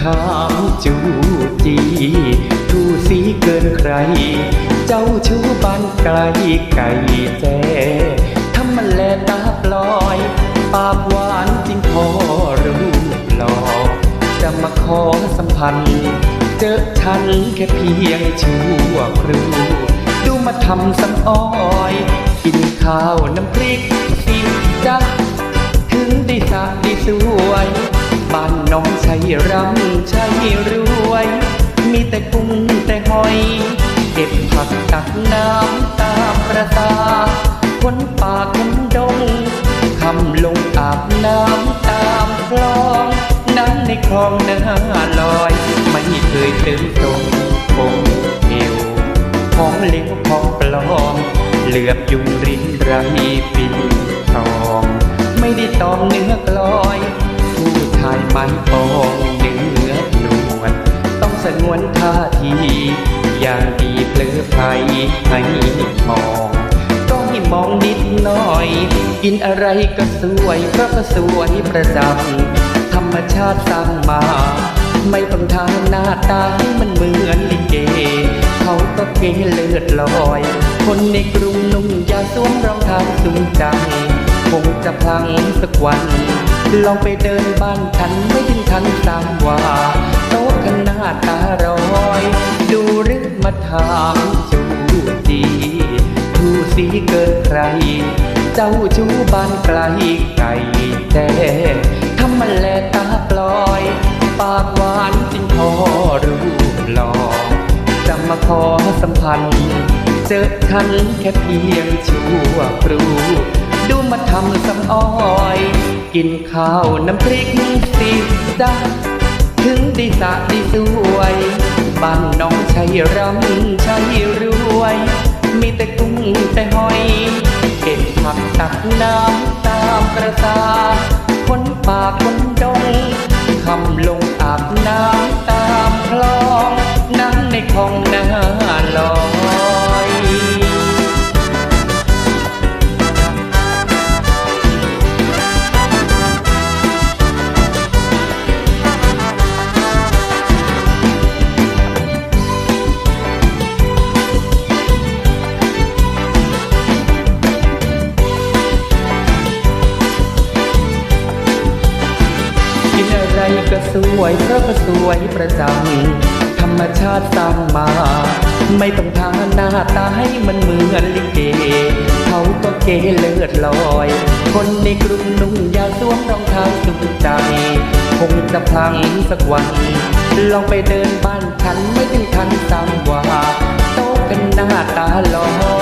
ถามจูจีดูสีเกินใคร เจ้าชู้บ้านไกลไก่แจ้ทำมันแลตาปลอย ปากหวานจริงพอรู้หลอกจะมาขอสัมพันธ์ เจอฉันแค่เพียงชั่วครูดูมาทำสังอ้อย กินข้าวน้ำพริก ใช่รวย มีแต่กุ้งแต่หอย เก็บผักตักน้ำตามประสาคนป่าคนดงคำลงอาบน้ำตามคลอง น้ำในคลองน้าลอย ไม่เคยเติมตรงคงเอวของเหลวของปลอม เหลือบยุงรินไรปินทอง ไม่ได้ตอมเนื้อกลอย ผู้ชายไม้ปองเนื้อ นวลต้องสงวนท่าทีอย่างดีเพลอไพรให้มอง ก็ให้มองนิดหน่อย กินอะไรก็สวยเพราะก็สวยประจำธรรมชาติสร้างมา ไม่ต้องทางหน้าตาให้มันเหมือนลิเก เขาก็เกเลือดลอย คนในกรุงนุ่งยาสวมรองเท้าสูงจัง คงจะพลังสักวัน ลองไปเดินบ้านฉันไม่ถึงทันสามว่าโต๊ะขนาดตาร้อย ดูหรึกมาถามจูจีทูสีเกิดใคร เจ้าชู้บ้านไกลไก่แจ้ทำมันแลตาปลอย ปากหวานจริงพอรูปหล่อจะมาขอสัมพันธ์ เจอฉันแค่เพียงชั่วครู ดูมาทำสำอ้อย กินข้าวน้ำพริกสิจ้าถึงได้สะได้สวยบ้านน้องใช่รำใช่รวย มีแต่กุ้งแต่หอย เก็บผักตักน้ำตามกระสาคนป่าคนดงคำลงอาบน้ำตามคลองน้ำในคลองนาลอย ก็สวยเพราะก็สวยประจำธรรมชาติสร้างมา ไม่ต้องทาหน้าตาให้มันเหมือนลิเก เขาก็เกเลือดลอย คนในกรุงนุ่งยาสวมรองเท้าสุดใจ คงจะพลังสักวัน ลองไปเดินบ้านฉันไม่ถึงทันสามว่าโต๊ะกันหน้าตาลอย